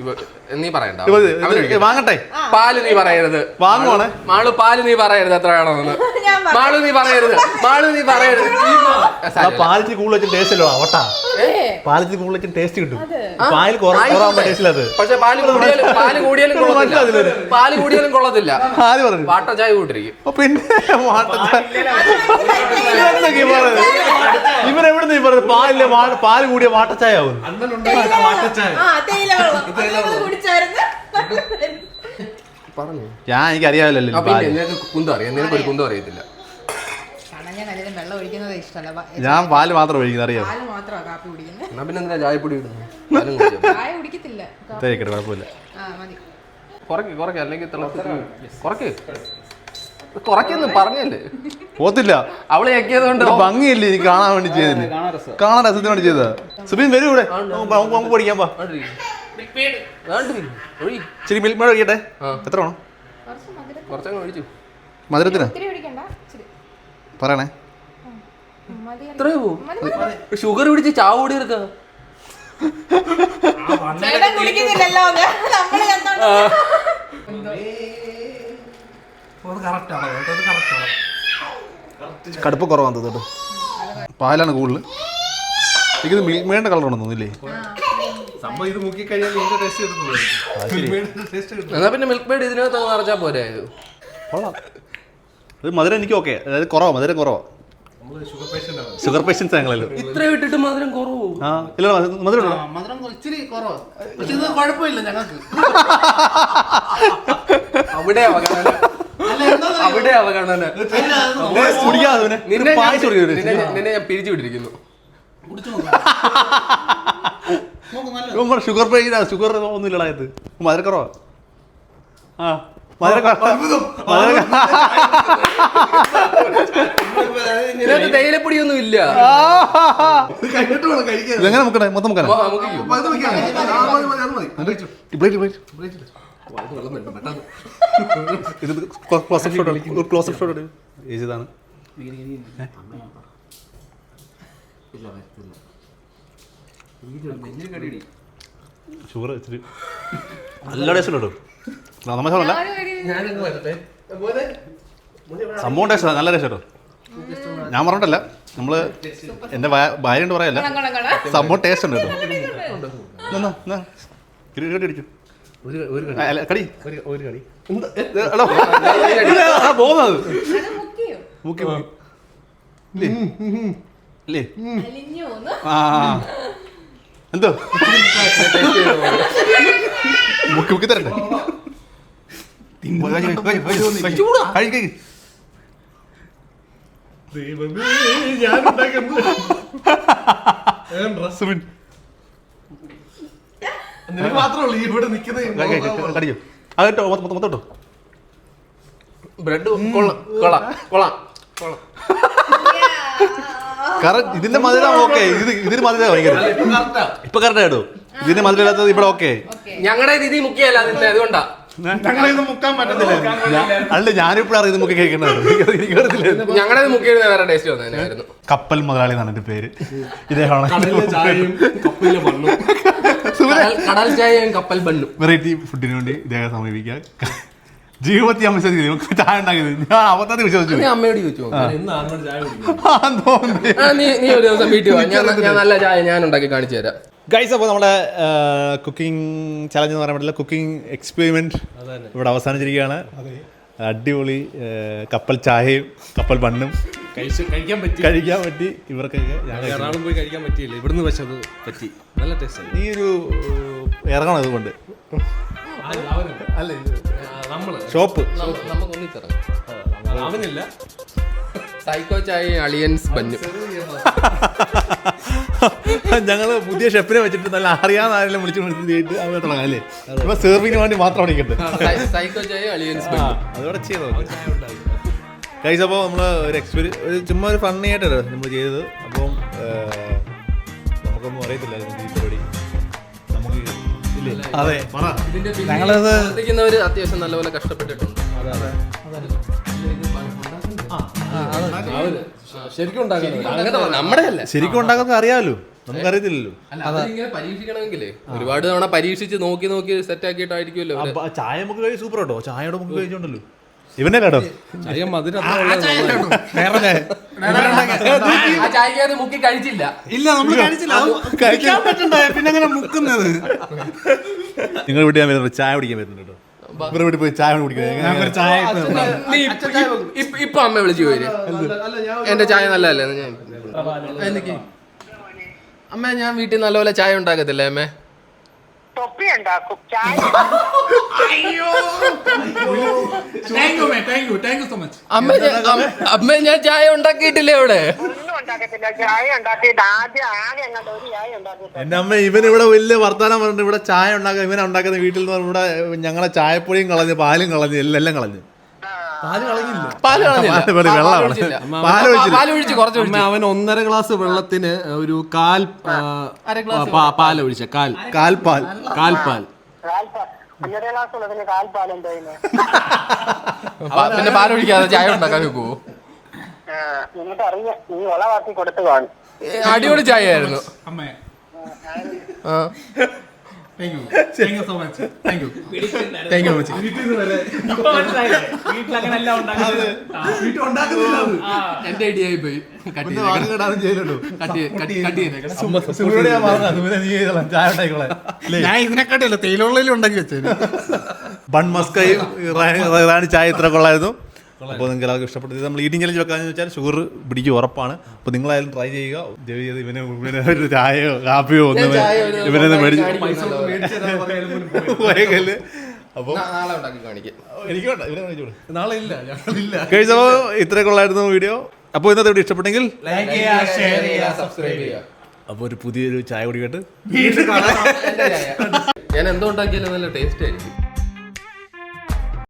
Speaker 2: നീ പറയണ്ട. അവൻ
Speaker 1: വാങ്ങട്ടെ.
Speaker 2: പാൽ നീ പറയരുത്.
Speaker 1: വാങ്ങുവാണ്.
Speaker 2: മാളു പാൽ നീ പറയരുത്. എത്ര വേണമെന്ന്. മാളു നീ പറയരുത്. മാളു നീ പറയരുത്.
Speaker 1: പാലിച്ച് കൂടുതൽ വെച്ച് ടേസ്റ്റ് അല്ലോ ഓട്ടാ
Speaker 6: ഏ,
Speaker 1: കൂടുതലും ടേസ്റ്റ് കിട്ടും. പാൽ ഇല്ലാത്
Speaker 2: പക്ഷെ പാൽ കൂടിയാലും പാൽ കൂടിയാലും കൊള്ളത്തില്ല? പാൽ കൂടിയാലും കൊള്ളത്തില്ല.
Speaker 1: ആദ്യം പറഞ്ഞു?
Speaker 2: വാട്ട ചായ കൂട്ടിരിക്കും.
Speaker 1: പിന്നെ വാട്ട? ഇവരെവിടുന്ന് ഈ പറയുന്നത്? പാലിലെ പാൽ കൂടിയ വാട്ടച്ചായ ആവും.
Speaker 3: അണ്ണനുണ്ടാക്കിയ വാട്ടച്ചായ
Speaker 6: ആ തേയില വെള്ളം കുടിച്ചായിരുന്നു.
Speaker 2: പറഞ്ഞു?
Speaker 1: ഞാൻ എനിക്ക് അറിയാമല്ലോ
Speaker 2: കുന്തം അറിയാം. നിനക്ക് ഒരു കുന്തം അറിയത്തില്ല.
Speaker 6: വെള്ളം ഒഴിക്കുന്നത് ഇഷ്ടമല്ല.
Speaker 1: ഞാൻ പാൽ മാത്രം ഒഴിക്കുന്നത് അറിയാം?
Speaker 6: പാൽ മാത്രമാണ് കാപ്പി കുടിക്കുന്നത്
Speaker 2: എന്നാ പിന്നെ എന്തിനാ ചായപ്പൊടി ഇടുന്നു? പാലും കുടിച്ചോ.
Speaker 6: ചായ കുടിക്കത്തില്ല. കാപ്പി-
Speaker 1: തേക്കട്ടെ കുഴപ്പമില്ല.
Speaker 6: ആ മതി.
Speaker 2: കുറയ്ക്ക് കുറയ്ക്ക് അല്ലെങ്കിൽ തിളച്ച് കുറയ്ക്ക്. കുറയ്ക്കൊന്നും പറഞ്ഞല്ലേ?
Speaker 1: പോത്തില്ല.
Speaker 2: അവൾ ഞെക്കിയതുകൊണ്ട്
Speaker 1: ഒരു ഭംഗിയില്ലേ കാണാൻ വേണ്ടി ചെയ്തില്ല കാണാൻ രസത്തിന് വേണ്ടി ചെയ്തതാ? സുബീൻ വരൂ ഇവിടെ. നമുക്ക് നമുക്ക് നമുക്ക് പഠിക്കാൻ പാ മിൽക്ക് മേഡ് ഒഴിക്കട്ടെ.
Speaker 2: ആ.
Speaker 1: എത്ര വേണം?
Speaker 6: കുറച്ച് മധുരം
Speaker 2: കുറച്ചങ്ങ് ഒഴിച്ചു.
Speaker 1: മധുരത്തിന്?
Speaker 6: ഒത്തിരി ഒഴിക്കണ്ട ഇച്ചിരി.
Speaker 1: പറയണേ.
Speaker 2: ഷുഗർ പിടിച്ച് ചാവ്
Speaker 6: അത്
Speaker 3: അത് അത്
Speaker 1: കടുപ്പ് കുറവാണ് തോന്നുന്നു പാലാണ് കൂടുതൽ എനിക്കിത് മിൽക്ക് മേഡിന്റെ കളർ ഉണ്ടെന്ന് തോന്നില്ലേ
Speaker 3: സംഭവം ഇത് മുക്കി കഴിഞ്ഞാൽ ഇതിന്റെ ടേസ്റ്റ്
Speaker 2: എന്നാ പിന്നെ മിൽക്ക് മേഡ് ഇതിനകത്ത് അങ്ങ് നിറച്ചാ പോരെ.
Speaker 1: കൊള്ളാം. ഇത് മധുരം എനിക്ക് ഓക്കെ അതായത് കുറവാ മധുരം കുറവാ.
Speaker 3: നമ്മൾ ഷുഗർ പേഷ്യന്റ് ആണ്.
Speaker 1: ഷുഗർ പേഷ്യൻസ് ഞങ്ങളല്ലോ.
Speaker 2: ഇത്ര വിട്ടിട്ട് മധുരം കുറവോ?
Speaker 1: ആ ഇല്ല മധു- മധുരം ഉണ്ടോ?
Speaker 4: ആ, മധുരം ഇച്ചിരി കുറവ്. പക്ഷെ ഇത് കുഴപ്പമില്ല ഞങ്ങൾക്ക്.
Speaker 2: അവിടെ അവഗണന.
Speaker 4: അല്ല എന്താ
Speaker 2: അവിടെ അവഗണന.
Speaker 1: കുടിക്കാതെ പിന്നെ
Speaker 2: നിന്നെ ഞാൻ-
Speaker 1: പായസം.
Speaker 2: നിന്നെ പിരിച്ചു വിട്ടിരിക്കുന്നു.
Speaker 4: കുടിച്ചു നോക്കാം.
Speaker 1: ഷുഗർ പേഷ്യൻ ഷുഗർ ഒന്നും ഇല്ലടാ ഇത്. മധുരക്കുറവാ ആ.
Speaker 2: ഇതിനകത്ത് തേയിലപ്പൊടിയൊന്നും ഇല്ല.
Speaker 1: ഇതെങ്ങനെ മുക്കണേ മൊത്തം മുക്കണേ. പ്ലേറ്റ് പ്ലേറ്റ് ഇത് ക്ലോസപ്പ് ഷോട്ട് ഷുഗർ ഇച്ചിരി. നല്ല ടേസ്റ്റ് ഉണ്ട്?
Speaker 2: വരട്ടെ.
Speaker 1: സംഭവം ടേസ്റ്റ് നല്ല ടേസ്റ്റ് കേട്ടോ ഞാൻ പറഞ്ഞിട്ടല്ല നമ്മൾ എന്റെ ഭാര്യ കൊണ്ട് പറയല്ല. സംഭവം ടേസ്റ്റ് ഉണ്ട് കേട്ടോ. കടി പോകുന്നത് മുക്കി. ഇല്ലേ? ആ. എന്തോ? മുക്കി മുക്കി തരട്ടെ.
Speaker 2: ബ്രെഡ് കൊള്ളാം കൊള്ളാം കൊള്ളാം കൊള്ളാം.
Speaker 1: കാരണം ഇതിന്റെ മധുരം ഓക്കെ. ഇത് ഇതിന് മധുരം ഭയങ്കര ഇപ്പൊ കറക്റ്റ് ആയിട്ടോ ഇതിന്റെ മധുരം ഇല്ലാത്തത് ഇവിടെ ഓക്കെ.
Speaker 2: ഞങ്ങളുടെ രീതി മുക്കിയല്ല അതിന്റെ അതുകൊണ്ടാ.
Speaker 3: ഞങ്ങളിത് മുക്കാൻ പറ്റത്തില്ല.
Speaker 1: അല്ല ഞാനിപ്പോഴും ഇത് മുക്കി കേൾക്കുന്നത്
Speaker 2: ഞങ്ങളുടെ വേറെ ടേസ്റ്റ്
Speaker 1: കപ്പൽ മുതലാളി എന്നാണ് എന്റെ പേര്. ഇദ്ദേഹമാണ്
Speaker 2: കടൽ കടൽ ചായയും കപ്പൽ ബണ്ണും
Speaker 1: വെറൈറ്റി ഫുഡിന് വേണ്ടി ഇദ്ദേഹം സമീപിക്കാം ജീവിതത്തിൽ ഞാൻ വിശ്വസിക്കുന്നു നിങ്ങൾക്ക് ചായ ഉണ്ടാക്കിയത്. ഞാൻ അബദ്ധത്തിൽ വിശ്വസിച്ചു.
Speaker 2: നീ അമ്മയോട് ചോദിച്ചു?
Speaker 3: ഇന്ന് ആറുമണി ചായ കുടിക്കും.
Speaker 1: ആ, തോന്നി.
Speaker 2: ആ നീ നീ ഒരു ദിവസം വീട്ടിൽ വാ. ഞാൻ ഞാൻ നല്ല ചായ ഞാൻ ഉണ്ടാക്കി കാണിച്ചു തരാം.
Speaker 1: ഗൈസ് അപ്പോൾ നമ്മുടെ കുക്കിംഗ് ചലഞ്ച് എന്ന് പറയാൻ പറ്റില്ല കുക്കിംഗ് എക്സ്പെരിമെന്റ് ഇവിടെ അവസാനിച്ചിരിക്കുകയാണ്. അടിപൊളി കപ്പൽ ചായയും കപ്പൽ ബണ്ണും
Speaker 3: കഴിക്കാൻ പറ്റി.
Speaker 1: കഴിക്കാൻ പറ്റി. ഇവർക്കൊക്കെ.
Speaker 3: എറണാകുളം പോയി കഴിക്കാൻ പറ്റിയില്ല. ഇവിടുന്ന് പക്ഷെ അത് പറ്റി. നല്ല ടേസ്റ്റ്
Speaker 1: ഈ ഒരു ഇറങ്ങണം അതുകൊണ്ട്
Speaker 3: അല്ല
Speaker 1: ഷോപ്പ്.
Speaker 3: അവനില്ല.
Speaker 2: സൈക്കോ ചായ അളിയൻസ് ബഞ്ഞു
Speaker 1: ഞങ്ങൾ പുതിയ ഷെഫിനെ വെച്ചിട്ട് നല്ല അറിയാവുന്ന ആരെല്ലാം വിളിച്ചു വിളിച്ചിട്ട് അത് തുടങ്ങാം അല്ലേ? അപ്പൊ സെർവിന് വേണ്ടി മാത്രം അടിക്കട്ടെ
Speaker 2: സൈക്കോ ചായ അളിയൻസ്
Speaker 1: അതോടെ ചെയ്തോ കഴിച്ച അപ്പോൾ നമ്മൾ ഒരു എക്സ്പീരിയൻ ഒരു ചുമ്മാ ഒരു ഫണ്ണി ആയിട്ടല്ലോ നമ്മൾ ചെയ്തത്? അപ്പം നമുക്കൊന്നും അറിയത്തില്ല ഇല്ലേ അതെ.
Speaker 2: പ്രവർത്തിക്കുന്നവര് അത്യാവശ്യം നല്ലപോലെ കഷ്ടപ്പെട്ടിട്ടുണ്ട്.
Speaker 3: ശരിക്കും
Speaker 1: ശരിക്കും ഉണ്ടാക്കുന്നത് അറിയാമല്ലോ നമുക്കറിയത്തില്ലല്ലോ.
Speaker 2: പരീക്ഷിക്കണമെങ്കിലേ ഒരുപാട് തവണ പരീക്ഷിച്ച് നോക്കി നോക്കി സെറ്റ് ആക്കിയിട്ടായിരിക്കുമല്ലോ
Speaker 1: ചായ നമുക്ക് കഴിച്ച് സൂപ്പർ കേട്ടോ ചായയുടെ നമുക്ക് കഴിച്ചോണ്ടല്ലോ. ഇവനെ കേട്ടോ.
Speaker 3: ചായ മധുരം
Speaker 2: ആ ചായക്കകത്ത് മുക്കി കഴിച്ചില്ല.
Speaker 4: ഇല്ല നമ്മൾ കഴിച്ചില്ല. അത് കഴിക്കാൻ പറ്റണ്ടേ പിന്നെ അങ്ങനെ മുക്കുന്നത്?
Speaker 1: നിങ്ങൾ ഇവിടെ ഞാൻ വരുന്നുണ്ട്. ചായ കുടിക്കാൻ വരുന്നുണ്ട് കേട്ടോ. ഇവരുടെ വീട്ടിൽ പോയി ചായ കുടിക്കുന്നത്
Speaker 4: ചായ
Speaker 2: നീ ഇപ്പ- ഇപ്പ- ഇപ്പൊ അമ്മ വിളിച്ചു പോയി എന്റെ ചായ നല്ലതല്ലേ? എന്ന് ഞാൻ എന്തൊക്കെ അമ്മ ഞാൻ വീട്ടിൽ നല്ലപോലെ ചായ ഉണ്ടാക്കത്തില്ലേ അമ്മേ?
Speaker 7: തൊപ്പി ഉണ്ടാക്കും. ചായ
Speaker 4: thank you thank you thank you so much
Speaker 2: അമ്മ ഞാൻ- അമ്മ- അമ്മ ഞാൻ ചായ ഉണ്ടാക്കിയിട്ടില്ലേ അവിടെ?
Speaker 7: ഒന്നും ഉണ്ടാക്കത്തില്ല. ചായ ഉണ്ടാക്കിയിട്ട് ആദ്യം ആകെ എങ്ങോട്ട് ഒരു ചായ ഉണ്ടാക്കിയിട്ട്
Speaker 1: എന്റെ അമ്മ ഇവൻ ഇവിടെ വലിയ വർത്താനം പറഞ്ഞിട്ട് ഇവിടെ ചായ ഉണ്ടാക്കുക ഇവനെ ഉണ്ടാക്കുന്ന വീട്ടിൽ നിന്ന് ഇവിടെ ഞങ്ങളെ ചായപ്പൊടിയും കളഞ്ഞ് പാലും കളഞ്ഞ് എല്ലാം എല്ലാം കളഞ്ഞ്. പാൽ കളഞ്ഞില്ല.
Speaker 2: പാൽ കളഞ്ഞില്ല. പാൽ ഒഴിച്ച് കുറച്ച്
Speaker 3: അമ്മ അവൻ ഒന്നര ഗ്ലാസ് വെള്ളത്തിന് ഒരു കാൽ പാൽ ഒഴിച്ച കാൽ.
Speaker 7: കാൽപാൽ
Speaker 2: കാൽപാൽ പിന്നെ പാൽ ഒഴിക്കാതെ ചായ ഉണ്ടാക്കാൻ വെക്കുവോ
Speaker 7: നിനക്ക് അറിയാം നീ ഒളവാക്കി കൊടുത്തു കാണും.
Speaker 2: ഏ, അടിപൊളി ചായ ആയിരുന്നു
Speaker 4: thank you thank you so much thank you
Speaker 2: thank you മച്ചി
Speaker 5: ഇപ്പൊ മനസ്സിലായില്ലേ? എല്ലാം ഉണ്ടാക്കുന്നത്
Speaker 4: വീട്ടിൽ ഉണ്ടാക്കുന്നില്ല അത്.
Speaker 2: എന്റെ ഐഡിയ ആയി പോയി കട്ട്
Speaker 1: ചെയ്യലുള്ളൂ.
Speaker 2: കട്ട് കട്ട്
Speaker 1: ഞാൻ
Speaker 4: ഇതിനെക്കാട്ടില്ല തേയിലുള്ളിൽ ഉണ്ടാക്കി വെച്ചത്
Speaker 1: ബൺ മസ്കൈ റാണി ചായ ഇത്ര കൊള്ളായിരുന്നു. അപ്പോൾ നിങ്ങൾക്ക് എല്ലാവർക്കും ഇഷ്ടപ്പെട്ടത് നമ്മൾ ഈറ്റിംഗ് ചലഞ്ച് വെക്കാന്ന് വെച്ചാൽ ഷുഗർ പിടിക്കും ഉറപ്പാണ്. അപ്പോൾ നിങ്ങളായാലും ട്രൈ ചെയ്യുക. ദയവ് ചെയ്ത് ഇവനെ ഇവനെ ഒരു ചായയോ കാപ്പിയോ ഒന്നും ഇവനെ മേടിച്ച് അപ്പോൾ
Speaker 2: നാളെ ഉണ്ടാക്കി കാണിക്കാം.
Speaker 1: എനിക്ക് വേണ്ട ഇവനെ മേടിച്ചോളൂ.
Speaker 3: ഇല്ല ഞങ്ങളില്ല.
Speaker 1: കഴിച്ചപ്പോൾ ഇത്രേ കൊള്ളായിരുന്നു വീഡിയോ അപ്പോൾ ഇന്നത്തെ വീഡിയോ ഇഷ്ടപ്പെട്ടെങ്കിൽ
Speaker 4: ലൈക്ക് ചെയ്യുക ഷെയർ ചെയ്യുക
Speaker 2: സബ്സ്ക്രൈബ് ചെയ്യുക
Speaker 1: അപ്പോൾ ഒരു പുതിയൊരു ചായ കുടിക്കട്ട്
Speaker 2: ഞാൻ എന്തോ ഉണ്ടാക്കിയാലും നല്ല ടേസ്റ്റ് ആയിരിക്കും.